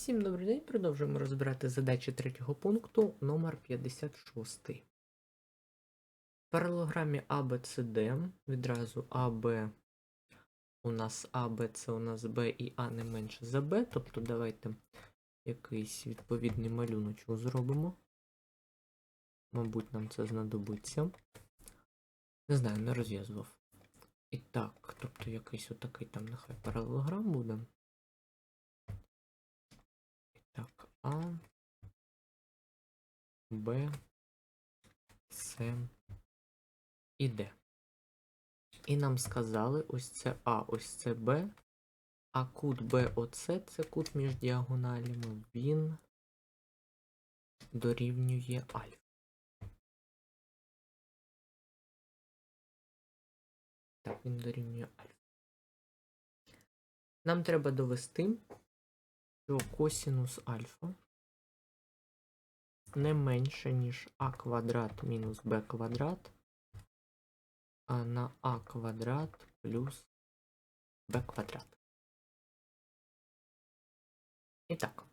Всім добрий день. Продовжуємо розбирати задачі третього пункту номер 56. В паралограмі ABCD відразу AB у нас А, це у нас Б і А не менше за Б. Тобто давайте якийсь відповідний малюночок зробимо. Мабуть, нам це знадобиться. Не знаю, не розв'язував. І так, тобто якийсь отакий там нехай паралелограм буде. Так, А, Б, С і Д. І нам сказали, ось це А, ось це Б, а кут БОЦ це кут між діагоналями, він дорівнює альфа. Так, він дорівнює альфа. Нам треба довести, що косінус альфа не менше, ніж а квадрат мінус б квадрат, а на а квадрат плюс б квадрат. І так.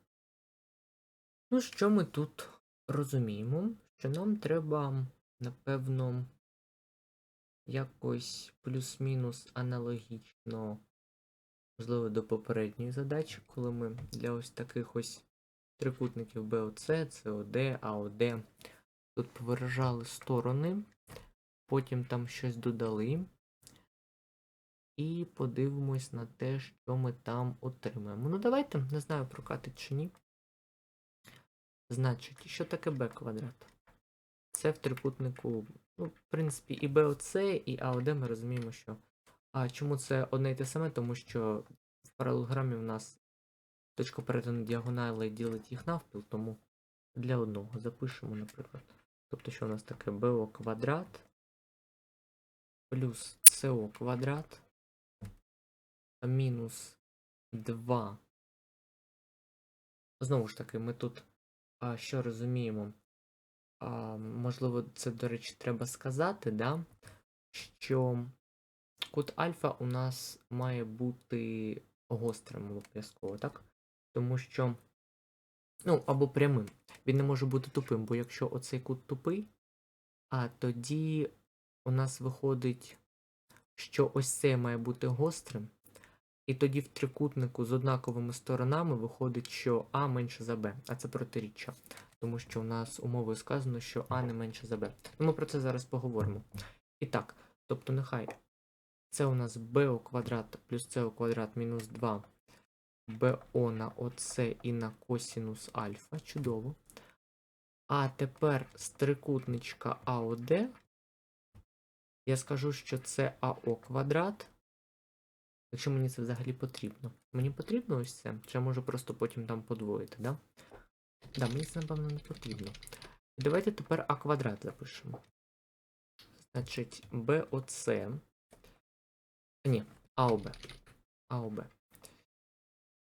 Ну, що ми тут розуміємо? Що нам треба, напевно, якось плюс-мінус аналогічно, можливо, до попередньої задачі, коли ми для ось таких ось трикутників БОЦ, СОД, АОД тут повиражали сторони, потім там щось додали. І подивимось на те, що ми там отримаємо. Ну, давайте, не знаю, прокатить чи ні. Значить, що таке b квадрат? Це в трикутнику, ну, в принципі, і БОЦ, і АОД ми розуміємо, що. А чому це одне і те саме? Тому що в паралелограмі в нас точка перетину діагоналей ділить їх навпіл, тому для одного запишемо, наприклад. Тобто, що у нас таке БО квадрат плюс СО квадрат мінус 2. Знову ж таки, ми тут а, що розуміємо? А, Можливо, це, до речі, треба сказати, да? що кут альфа у нас має бути гострим обов'язково, так? Тому що, ну, або прямим. Він не може бути тупим, бо якщо оцей кут тупий, а тоді у нас виходить, що ось це має бути гострим. І тоді в трикутнику з однаковими сторонами виходить, що А менше за Б, а це протиріччя. Тому що у нас умовою сказано, що А не менше за Б. Ну, Ми про це зараз поговоримо. І так, тобто нехай це у нас БО квадрат плюс С квадрат мінус 2 БО на ОС і на косінус альфа. Чудово. А тепер з трикутничка АОД я скажу, що це АО квадрат. Якщо мені це взагалі потрібно. Мені потрібно ось це? Чи я можу просто потім там подвоїти, да? Да, мені це, напевно, не потрібно. Давайте тепер А квадрат запишемо. Значить, БОЦ. Ні, АОБ. АОБ.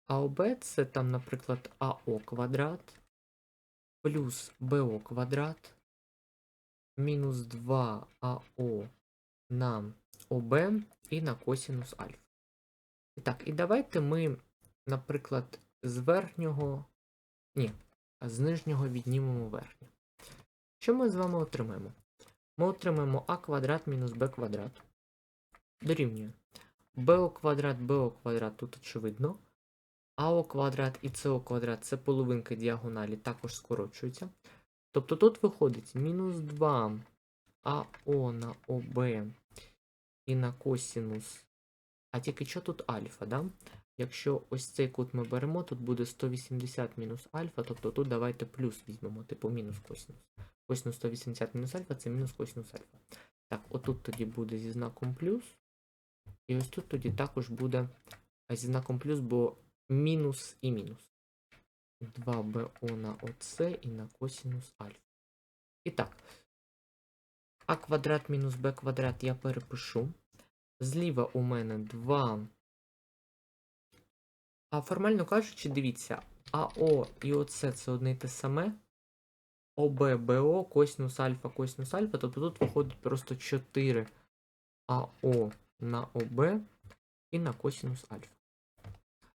АОБ це там, наприклад, АО квадрат плюс БО квадрат мінус 2 АО на ОБ і на косінус альфа. І так, і давайте ми, наприклад, з верхнього. Ні, з нижнього віднімемо верхнє. Що ми з вами отримаємо? Ми отримаємо а квадрат мінус b квадрат. Дорівнює. БО квадрат, БО квадрат тут очевидно. АО квадрат і СО квадрат це половинки діагоналі, також скорочуються. Тобто тут виходить мінус 2 АО на ОБ і на косінус а тільки що тут альфа, да? Якщо ось цей кут ми беремо, тут буде 180 мінус альфа, тобто тут давайте плюс візьмемо, типу мінус косинус. Косинус 180 мінус альфа це мінус косинус альфа. Так, отут тоді буде зі знаком плюс. І ось тут тоді також буде зі знаком плюс, бо мінус і мінус. 2БО на ОЦ і на косинус альфа. І так, А квадрат мінус Б квадрат я перепишу. Зліва у мене 2. А формально кажучи, дивіться, АО і ОЦ це одне і те саме. ОБ, БО, косинус альфа, косинус альфа, тобто тут виходить просто 4 АО на ОБ і на косинус альфа.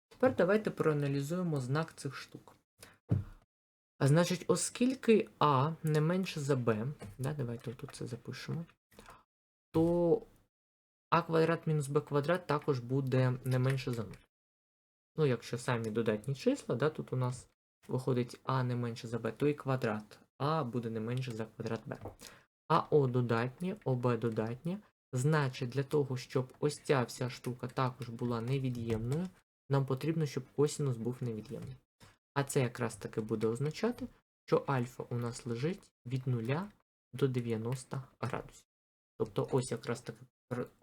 тепер давайте проаналізуємо знак цих штук. А значить, оскільки А не менше за Б, да, давайте тут це запишемо, то А квадрат мінус Б квадрат також буде не менше за 0. Ну, якщо самі додатні числа, да, тут у нас виходить А не менше за Б, то і квадрат А буде не менше за квадрат Б. А О додатнє, ОБ додатнє. Значить, для того, щоб ось ця вся штука також була невід'ємною, нам потрібно, щоб косінус був невід'ємний. А це якраз таки буде означати, що альфа у нас лежить від 0 до 90 градусів. Тобто ось якраз таки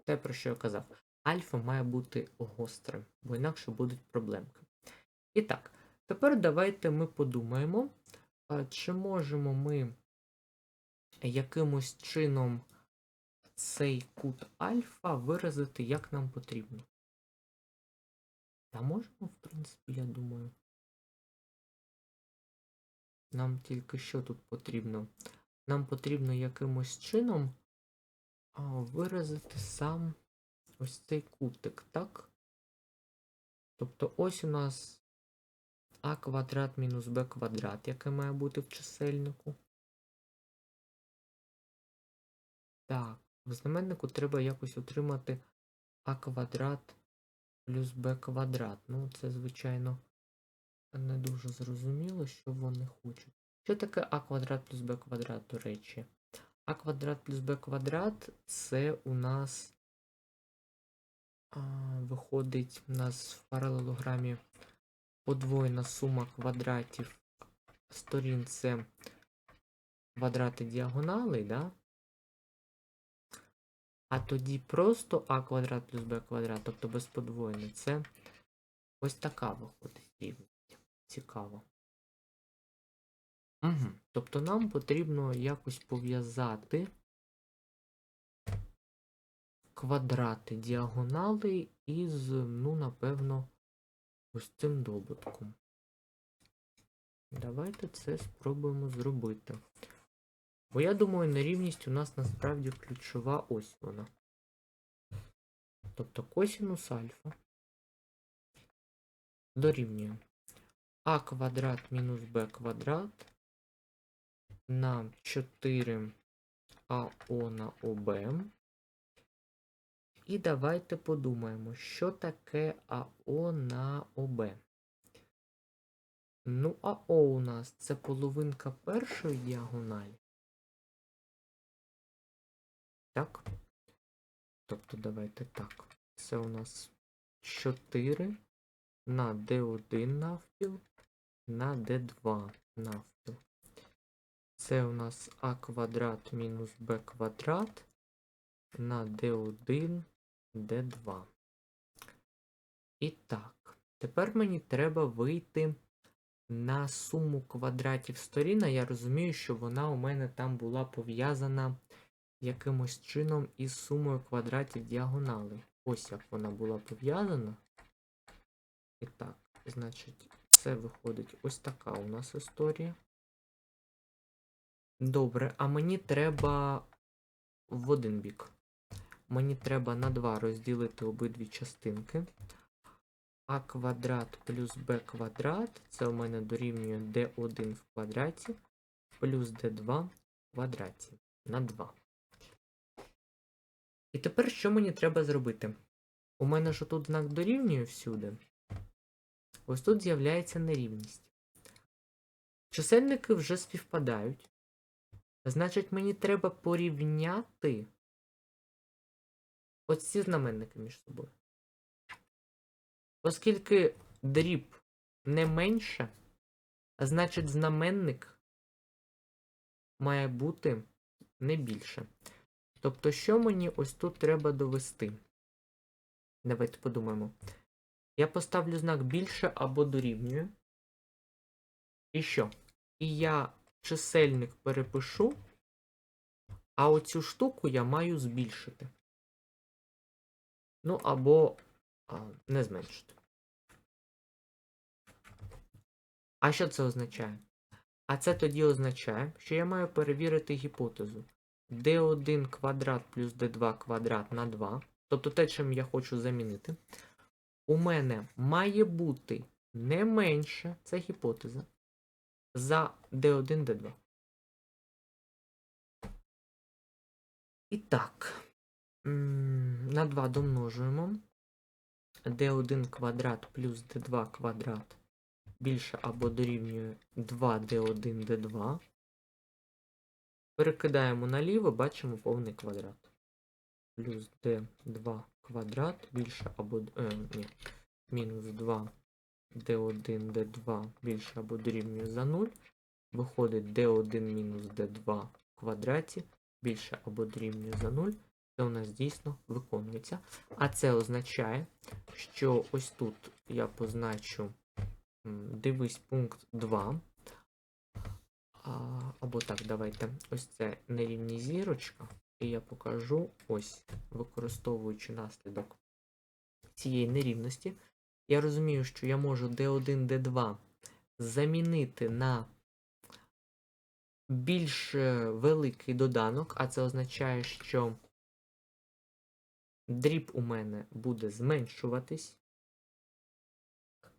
те, про що я казав. Альфа має бути гострим, бо інакше будуть проблемки. І так, тепер давайте ми подумаємо, чи можемо ми якимось чином цей кут альфа виразити як нам потрібно. Та можемо, в принципі, я думаю. Нам тільки що тут потрібно? Нам потрібно якимось чином а, виразити сам ось цей кутик, так? Тобто ось у нас а квадрат мінус b квадрат, яке має бути в чисельнику. Так, в знаменнику треба якось отримати а квадрат плюс b квадрат. Ну, це, звичайно, не дуже зрозуміло, що вони хочуть. Що таке а квадрат плюс b квадрат, до речі? А квадрат плюс b квадрат це у нас а, виходить у нас в паралелограмі подвоєна сума квадратів сторін це квадрати діагоналей, да? А тоді просто а квадрат плюс b квадрат, тобто без подвоєння, це ось така виходить рівність. Цікаво. Угу. Тобто нам потрібно якось пов'язати квадрати діагонали із, ну, напевно, ось цим добутком. Давайте це спробуємо зробити. Бо я думаю, нерівність у нас насправді ключова ось вона. Тобто косінус альфа дорівнює а квадрат мінус b квадрат на 4 АО на ОБ. І давайте подумаємо, що таке АО на ОБ. Ну, АО у нас це половинка першої діагоналі. Так? Тобто давайте так. Це у нас 4 на D1 навпіл на D2 навпіл. Це у нас А квадрат мінус Б квадрат на D1 D2. І так, тепер мені треба вийти на суму квадратів сторін, я розумію, що вона у мене там була пов'язана якимось чином із сумою квадратів діагоналей. Ось як вона була пов'язана. І так, значить, це виходить ось така у нас історія. Добре, а мені треба в один бік. Мені треба на 2 розділити обидві частинки. А квадрат плюс b квадрат. Це у мене дорівнює d1 в квадраті плюс d2 в квадраті на 2. І тепер що мені треба зробити? У мене ж тут знак дорівнює всюди. Ось тут з'являється нерівність. Чисельники вже співпадають. Значить, мені треба порівняти ось ці знаменники між собою. Оскільки дріб не менше, значить знаменник має бути не більше. Тобто, що мені ось тут треба довести? Давайте подумаємо. Я поставлю знак більше або дорівнює. І що? І я чисельник перепишу, а оцю штуку я маю збільшити. Ну, або а, не зменшити. А що це означає? А це тоді означає, що я маю перевірити гіпотезу d1 квадрат плюс d2 квадрат на 2. Тобто те, чим я хочу замінити. у мене має бути не менше, це гіпотеза, за d1, d2. І так, на 2 домножуємо. d1 квадрат плюс d2 квадрат більше або дорівнює 2d1 d2. Перекидаємо наліво, бачимо повний квадрат. Плюс d2 квадрат більше або е, ні, мінус 2 d1 d2 більше або дорівнює за 0. Виходить d1 мінус d2 в квадраті більше або дорівнює за 0. Це у нас дійсно виконується. А це означає, що ось тут я позначу дивись пункт 2. А, або так, давайте. Ось це нерівні зірочка. І я покажу ось, використовуючи наслідок цієї нерівності. Я розумію, що я можу D1, D2 замінити на більш е, великий доданок, а це означає, що дріб у мене буде зменшуватись.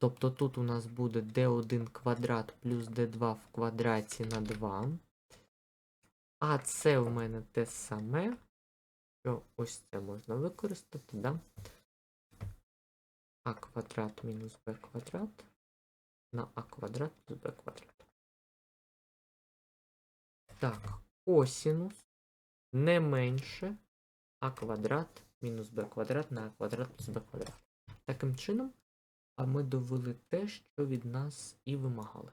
Тобто тут у нас буде d1 квадрат плюс d2 в квадраті на 2. А це в мене те саме, що ось це можна використати, да? а квадрат мінус b квадрат на а квадрат плюс b квадрат. Так, косінус не менше а квадрат мінус b квадрат на а квадрат плюс b квадрат. Таким чином, а ми довели те, що від нас і вимагали.